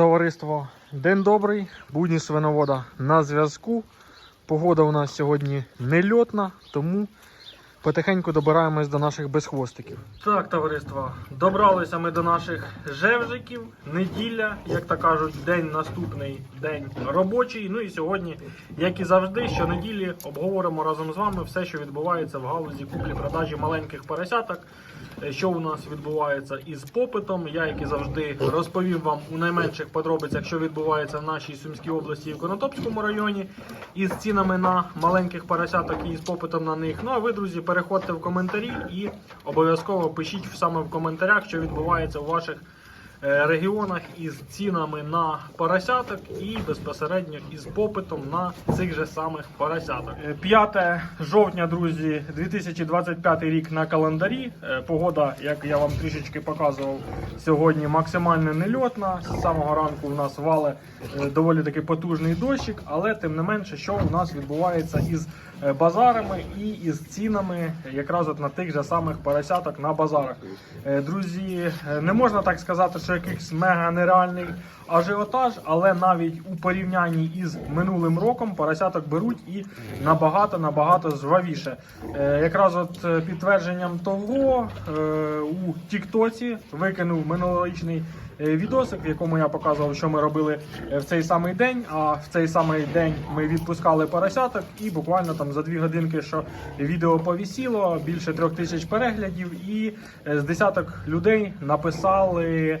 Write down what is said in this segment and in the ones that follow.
Товариство, день добрий, будні свиновода на зв'язку. Погода у нас сьогодні нельотна, тому потихеньку добираємось до наших безхвостиків. Так, товариство, добралися ми до наших жевжиків. Неділя, як то кажуть, день наступний день робочий. Ну і сьогодні, як і завжди, щонеділі обговоримо разом з вами все, що відбувається в галузі куплі-продажі маленьких поросяток. Що у нас відбувається із попитом? Я, як і завжди, розповім вам у найменших подробицях, що відбувається в нашій Сумській області і в Конотопському районі, із цінами на маленьких поросяток і з попитом на них. Ну а ви, друзі, переходьте в коментарі і обов'язково пишіть саме в коментарях, що відбувається у ваших регіонах із цінами на поросяток і безпосередньо із попитом на цих же самих поросяток. Е, 5 жовтня, друзі, 2025 рік на календарі. Е, Погода, як я вам трішечки показував сьогодні, максимально нельотна. З самого ранку у нас вале е, доволі таки потужний дощик, але тим не менше, що у нас відбувається із е, базарами і із цінами якраз от на тих же самих поросяток на базарах. Е, Друзі, е, не можна так сказати, що якийсь мега нереальний ажіотаж, але навіть у порівнянні із минулим роком поросяток беруть і набагато набагато жвавіше. Е, Якраз от е, підтвердженням того е, у Тіктоці викинув минулорічний е, відосик, в якому я показував, що ми робили е, в цей самий день. А в цей самий день ми відпускали поросяток, і буквально там за дві годинки, що відео повісіло, більше трьох тисяч переглядів, і з десяток людей написали.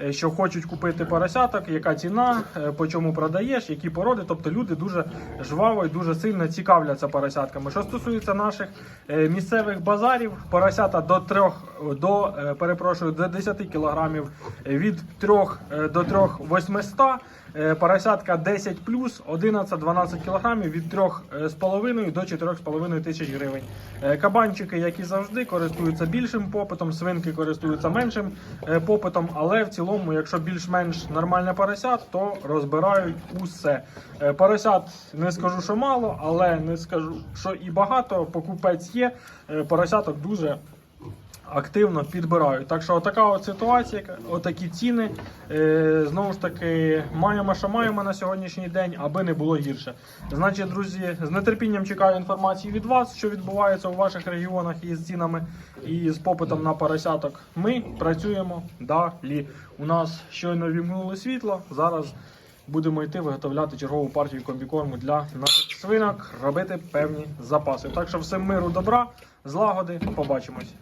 е, Що хочуть купити поросяток, яка ціна, е, по чому продаєш, які породи. Тобто люди дуже жваво і дуже сильно цікавляться поросятками. Що стосується наших е, місцевих базарів, поросята до трьох до перепрошую до 10 кілограмів від 3 е, до 3 800, е, поросятка 10 плюс 11-12 кілограмів від 3,5 до 4,5 тисяч гривень. Кабанчики, як і завжди, користуються більшим попитом, свинки користуються меншим попитом, але в цілому, якщо більш-менш нормальне поросят, то розбирають усе. Е, Поросят не скажу, що мало, але не скажу, що і багато. Покупець є. Е, Поросяток дуже активно підбирають. Так що така от ситуація, отакі ціни. Е, знову ж таки, маємо, що маємо на сьогоднішній день, аби не було гірше. Значить, друзі, з нетерпінням чекаю інформації від вас, що відбувається у ваших регіонах із цінами і з попитом на поросяток. Ми працюємо далі. У нас щойно вімкнули світло. Зараз будемо йти виготовляти чергову партію комбікорму для наших свинок, робити певні запаси. Так що всім миру, добра, злагоди, побачимось.